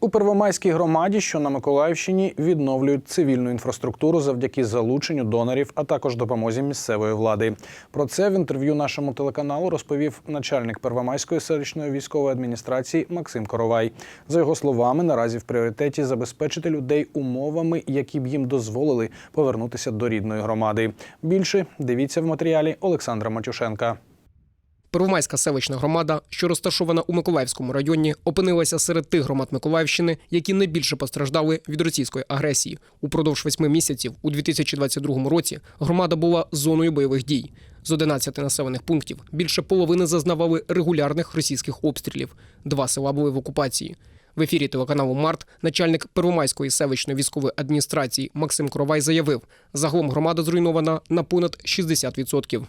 У Первомайській громаді, що на Миколаївщині, відновлюють цивільну інфраструктуру завдяки залученню донорів, а також допомозі місцевої влади. Про це в інтерв'ю нашому телеканалу розповів начальник Первомайської селищної військової адміністрації Максим Коровай. За його словами, наразі в пріоритеті забезпечити людей умовами, які б їм дозволили повернутися до рідної громади. Більше дивіться в матеріалі Олександра Матюшенка. Первомайська селищна громада, що розташована у Миколаївському районі, опинилася серед тих громад Миколаївщини, які найбільше постраждали від російської агресії. Упродовж восьми місяців у 2022 році громада була зоною бойових дій. З 11 населених пунктів більше половини зазнавали регулярних російських обстрілів. Два села були в окупації. В ефірі телеканалу Март начальник Первомайської селищної військової адміністрації Максим Кровай заявив, загалом громада зруйнована на понад 60%.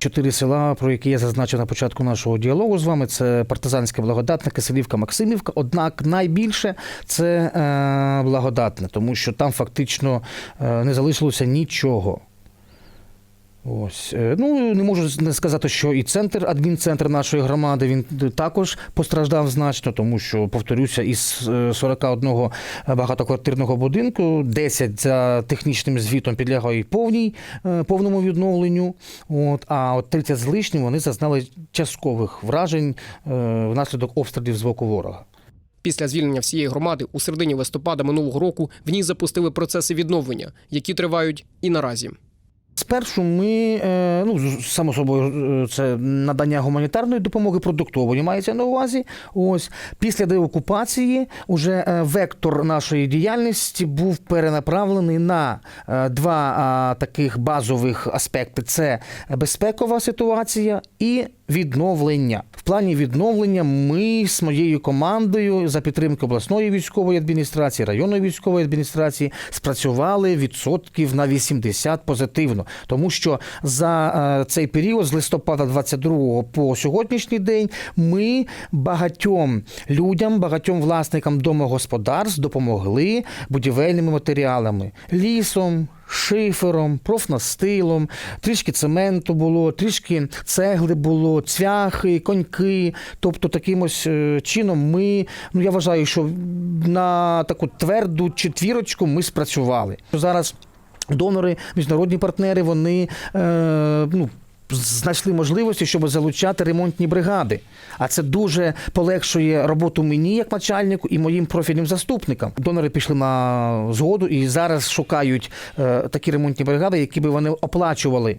Чотири села, про які я зазначив на початку нашого діалогу з вами, це партизанське благодатне, Киселівка, Максимівка. Однак найбільше це е, благодатне, тому що там фактично е, не залишилося нічого. Ось Е, ну не можу не сказати, що і центр, адмінцентр нашої громади, він також постраждав значно, тому що повторюся, із е, 41 багатоквартирного будинку 10 за технічним звітом підлягають повній е, повному відновленню. От а от 30 з лишнім вони зазнали часткових вражень е, внаслідок обстрілів з боку ворога. Після звільнення всієї громади у середині листопада минулого року в ній запустили процеси відновлення, які тривають і наразі. Спершу ми, е, ну само собою, е, це надання гуманітарної допомоги продуктової мається на увазі. Ось після деокупації уже е, вектор нашої діяльності був перенаправлений на два таких базових аспекти: це безпекова ситуація і відновлення. В плані відновлення ми з моєю командою за підтримки обласної військової адміністрації, районної військової адміністрації спрацювали відсотків на 80 позитивно, тому що за е, цей період з листопада 22 по сьогоднішній день ми багатьом людям, багатьом власникам домогосподарств допомогли будівельними матеріалами, лісом. Шифером, профнастилом, трішки цементу було, трішки цегли було, цвяхи, коньки. Тобто, таким ось е, чином ми, ну я вважаю, що на таку тверду четвірочку ми спрацювали. Зараз донори, міжнародні партнери, вони е, ну, знайшли можливості, щоб залучати ремонтні бригади. А це дуже полегшує роботу мені як начальнику і моїм профільним заступникам. Донори пішли на згоду і зараз шукають е, такі ремонтні бригади, які би вони оплачували.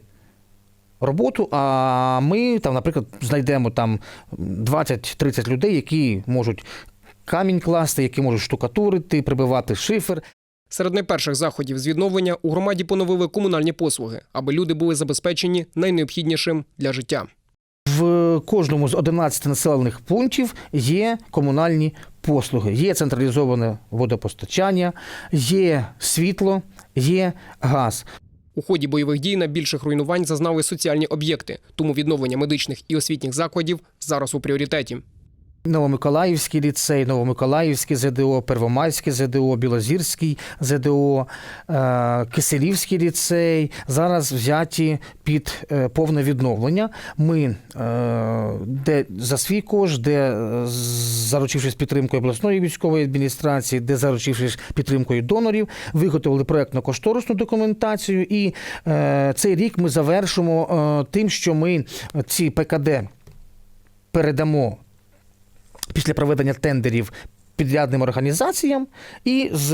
Роботу, а ми там, наприклад, знайдемо там 20-30 людей, які можуть камінь класти, які можуть штукатурити, прибивати шифер. Серед найперших заходів з відновлення у громаді поновили комунальні послуги, аби люди були забезпечені найнеобхіднішим для життя. В кожному з 11 населених пунктів є комунальні послуги. Є централізоване водопостачання, є світло, є газ. У ході бойових дій найбільших руйнувань зазнали соціальні об'єкти, тому відновлення медичних і освітніх закладів зараз у пріоритеті. Новомиколаївський ліцей, Новомиколаївський ЗДО, Первомайський ЗДО, Білозірський ЗДО, е, Киселівський ліцей зараз взяті під е, повне відновлення. Ми е, де за свій кошт, де заручившись підтримкою обласної військової адміністрації, де заручившись підтримкою донорів, виготовили проектно-кошторисну документацію. І цей рік ми завершимо тим, що ми ці ПКД передамо після проведення тендерів підрядним організаціям, і з,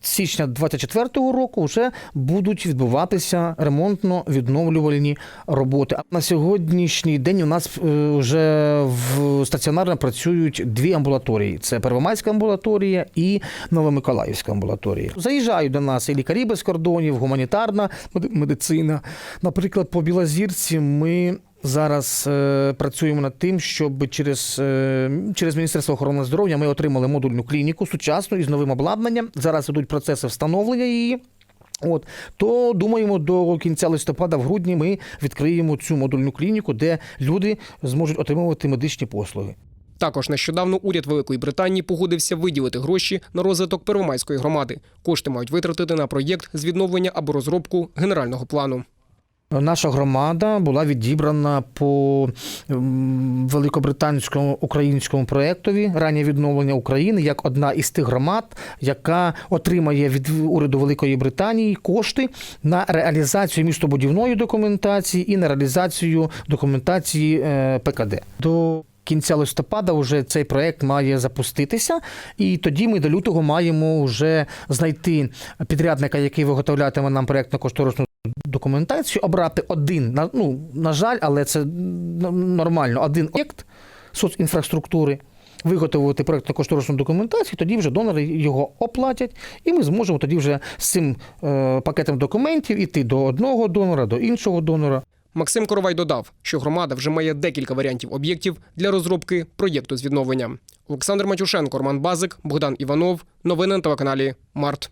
січня 24-го року вже будуть відбуватися ремонтно-відновлювальні роботи. А на сьогоднішній день у нас е, вже в стаціонарно працюють дві амбулаторії: це Первомайська амбулаторія і Новомиколаївська амбулаторія. Заїжджають до нас і лікарі без кордонів, гуманітарна медицина. Наприклад, по Білозірці ми Зараз е, працюємо над тим, щоб через, е, через Міністерство охорони здоров'я ми отримали модульну клініку сучасну із новим обладнанням. Зараз ідуть процеси встановлення її. От то думаємо, до кінця листопада, в грудні ми відкриємо цю модульну клініку, де люди зможуть отримувати медичні послуги. Також нещодавно уряд Великої Британії погодився виділити гроші на розвиток Первомайської громади. Кошти мають витратити на проєкт з відновлення або розробку генерального плану. Наша громада була відібрана по великобританському українському проєктові раннє відновлення України як одна із тих громад, яка отримає від уряду Великої Британії кошти на реалізацію містобудівної документації і на реалізацію документації е, ПКД. До Кінця листопада вже цей проект має запуститися, і тоді ми до лютого маємо вже знайти підрядника, який виготовлятиме нам проектно кошторисну документацію, обрати один, ну, на жаль, але це нормально, один об'єкт соцінфраструктури, виготовити проєктно кошторисну документацію, тоді вже донори його оплатять, і ми зможемо тоді вже з цим е, пакетом документів іти до одного донора, до іншого донора. Максим Коровай додав, що громада вже має декілька варіантів об'єктів для розробки проєкту з відновлення. Олександр Матюшенко, Роман Базик, Богдан Іванов. Новини на телеканалі Март.